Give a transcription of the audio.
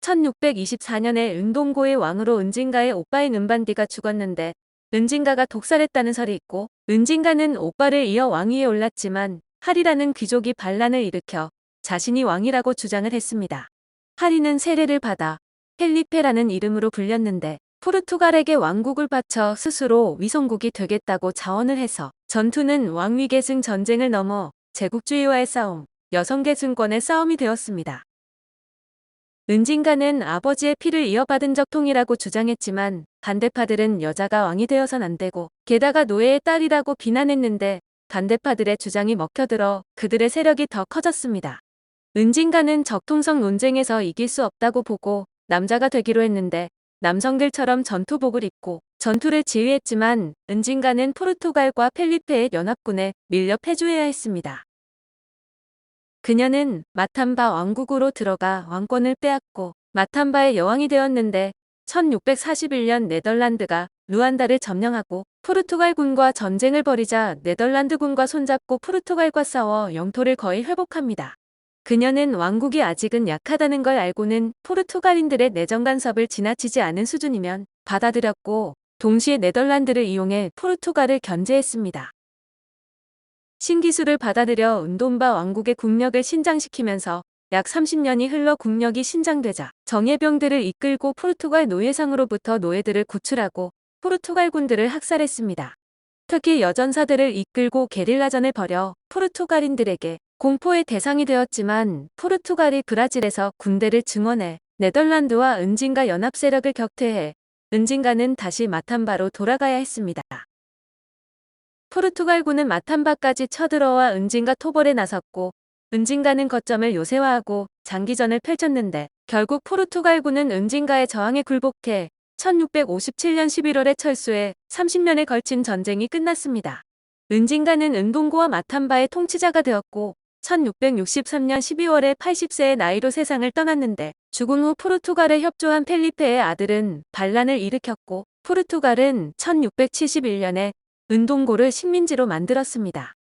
1624년에 은동고의 왕으로 은진가의 오빠인 은반디가 죽었는데 은진가가 독살했다는 설이 있고 은진가는 오빠를 이어 왕위에 올랐지만 하리라는 귀족이 반란을 일으켜 자신이 왕이라고 주장을 했습니다. 하리는 세례를 받아 펠리페라는 이름으로 불렸는데 포르투갈에게 왕국을 바쳐 스스로 위성국이 되겠다고 자원을 해서 전투는 왕위 계승 전쟁을 넘어 제국주의와의 싸움, 여성 계승권의 싸움이 되었습니다. 은진가는 아버지의 피를 이어받은 적통이라고 주장했지만 반대파들은 여자가 왕이 되어선 안 되고 게다가 노예의 딸이라고 비난했는데 반대파들의 주장이 먹혀들어 그들의 세력이 더 커졌습니다. 은진가는 적통성 논쟁에서 이길 수 없다고 보고 남자가 되기로 했는데 남성들처럼 전투복을 입고 전투를 지휘했지만 은진가는 포르투갈과 펠리페의 연합군에 밀려 패주해야 했습니다. 그녀는 마탐바 왕국으로 들어가 왕권을 빼앗고 마탐바의 여왕이 되었는데 1641년 네덜란드가 루안다를 점령하고 포르투갈군과 전쟁을 벌이자 네덜란드군과 손잡고 포르투갈과 싸워 영토를 거의 회복합니다. 그녀는 왕국이 아직은 약하다는 걸 알고는 포르투갈인들의 내정 간섭을 지나치지 않은 수준이면 받아들였고 동시에 네덜란드를 이용해 포르투갈을 견제했습니다. 신기술을 받아들여 은돈바 왕국의 국력을 신장시키면서 약 30년이 흘러 국력이 신장되자 정예병들을 이끌고 포르투갈 노예상으로부터 노예들을 구출하고 포르투갈군들을 학살했습니다. 특히 여전사들을 이끌고 게릴라전을 벌여 포르투갈인들에게 공포의 대상이 되었지만 포르투갈이 브라질에서 군대를 증원해 네덜란드와 은진가 연합 세력을 격퇴해 은진가는 다시 마탐바로 돌아가야 했습니다. 포르투갈군은 마탐바까지 쳐들어와 은진가 토벌에 나섰고 은진가는 거점을 요새화하고 장기전을 펼쳤는데 결국 포르투갈군은 은진가의 저항에 굴복해 1657년 11월에 철수해 30년에 걸친 전쟁이 끝났습니다. 은진가는 은동고와 마탐바의 통치자가 되었고 1663년 12월에 80세의 나이로 세상을 떠났는데 죽은 후 포르투갈에 협조한 펠리페의 아들은 반란을 일으켰고 포르투갈은 1671년에 은동고를 식민지로 만들었습니다.